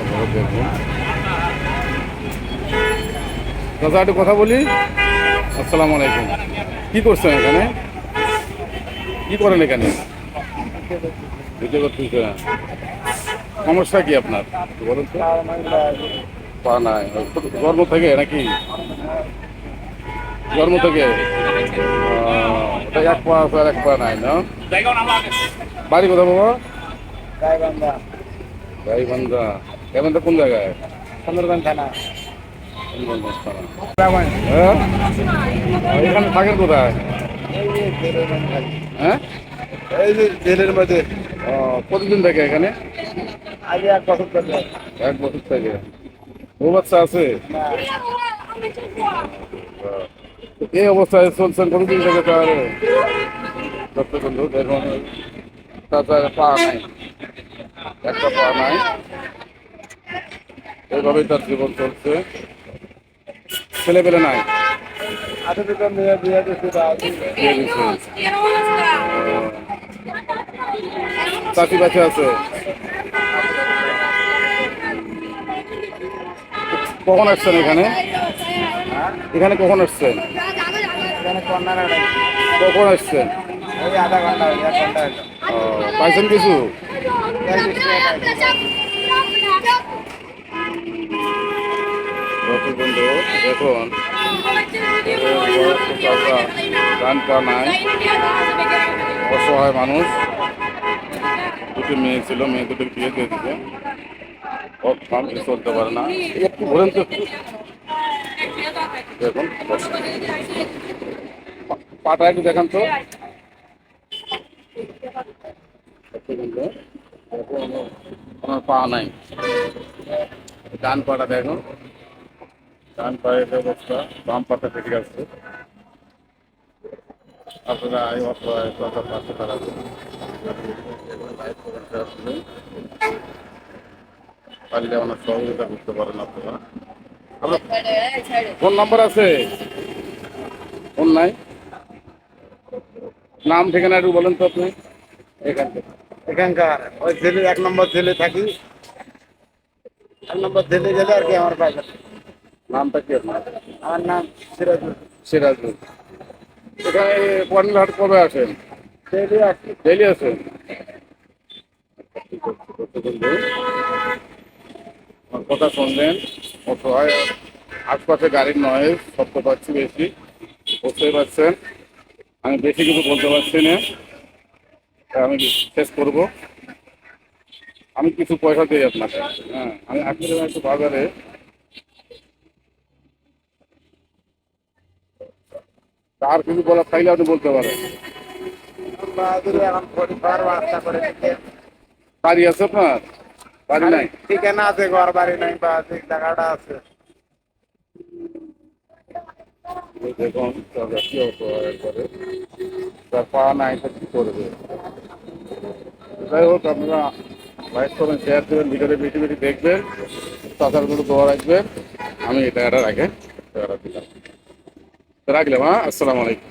আপনারা দেখুন দাদা একটু কথা বলি? আসসালামু আলাইকুম। কি করছেন এখানে? কি করেন এখানে? সমস্যা কি আপনার? বলুন তো। পা নাই। জন্ম থেকে নাকি? জন্ম থেকে? এক পা আছে আর এক পা নাই না? বাড়ি কোথায় বাবা? গাইবান্ধা গাইবান্ধা কোন জায়গায়? সুন্দরগঞ্জ থানা। সুন্দরগঞ্জ থানা। হ্যাঁ এখানে থাকেন কোথায়? হ্যাঁ? এই যে জেলের মধ্যে। ও, কতদিন থেকে এখানে? আগে এক বছর ধরে এক বছর থেকে। ও বাচ্চা আছে? না এই অবস্থায় চলছেন কতদিন থেকে তার পা নাই। একটা পা নাই। এইভাবেই তার জীবন চলছে। ছেলে পেলে নাই? বা চাকরি বাচ্চা আছে। কখন আসছেন এখানে? এখানে কখন আসছেন? কখন আসছেন? পাইছেন কিছু? বন্ধু, দেখুন পা অসহায় মানুষ। দুটি মেয়ে ছিল, মেয়ে দুটোর বিয়ে দিয়ে ও চলতে পারে না। একটু ঘুরেন তো। দেখুন পাটা একটু দেখান তো। বন্ধু, পা নাই। ডান পাটা দেখুন ডান পায়ের অবস্থা বাম পাটা ঠিক আছে আপনারা আমার সহযোগিতা করতে পারেন আপনার। ফোন নাম্বার আছে? ফোন নাই? নাম ঠিকানা একটু বলেন তো আপনি। এখান থেকে। এখানকার ওই জেলে এক নম্বর জেলে থাকি। এক নম্বর জেলে গেলে আর কি আমার পাইছে নামটা কি আমার নাম সিরাজুল। সিরাজুল। এখানে কোয়ার্নিঘাট কবে আসেন? ডেলি আসছি ডেলি আসেন? আমার কথা শুনলেন। অসহায় আশপাশে গাড়ির নয়েজ শব্দ পাচ্ছি বেশি। বুঝতেই পারছেন? আমি বেশি কিছু বলতে পারছি না। আমি শেষ করব। আমি কিছু পয়সা দিই আপনাকে। হ্যাঁ আমি আসলে একটু বাজারে আর কিছু বলা চাইলে আপনি বলতে পারেন। বাড়ি আছে আপনার? বাড়ি নাই? ঠিকানা আছে ঘর বাড়ি নাই বা জায়গাটা আছে। এই দেখুন তারা পা নাই কি করবে? যাই হোক, আপনারা লাইক করবেন শেয়ার দেবেন ভিডিওতে বেশি বেশি দেখবেন তাছাড়া কোনো দোয়া রাখবেন। আমি এটা এটা রাখে দিলাম রাখলাম হ্যাঁ আসসালামু আলাইকুম।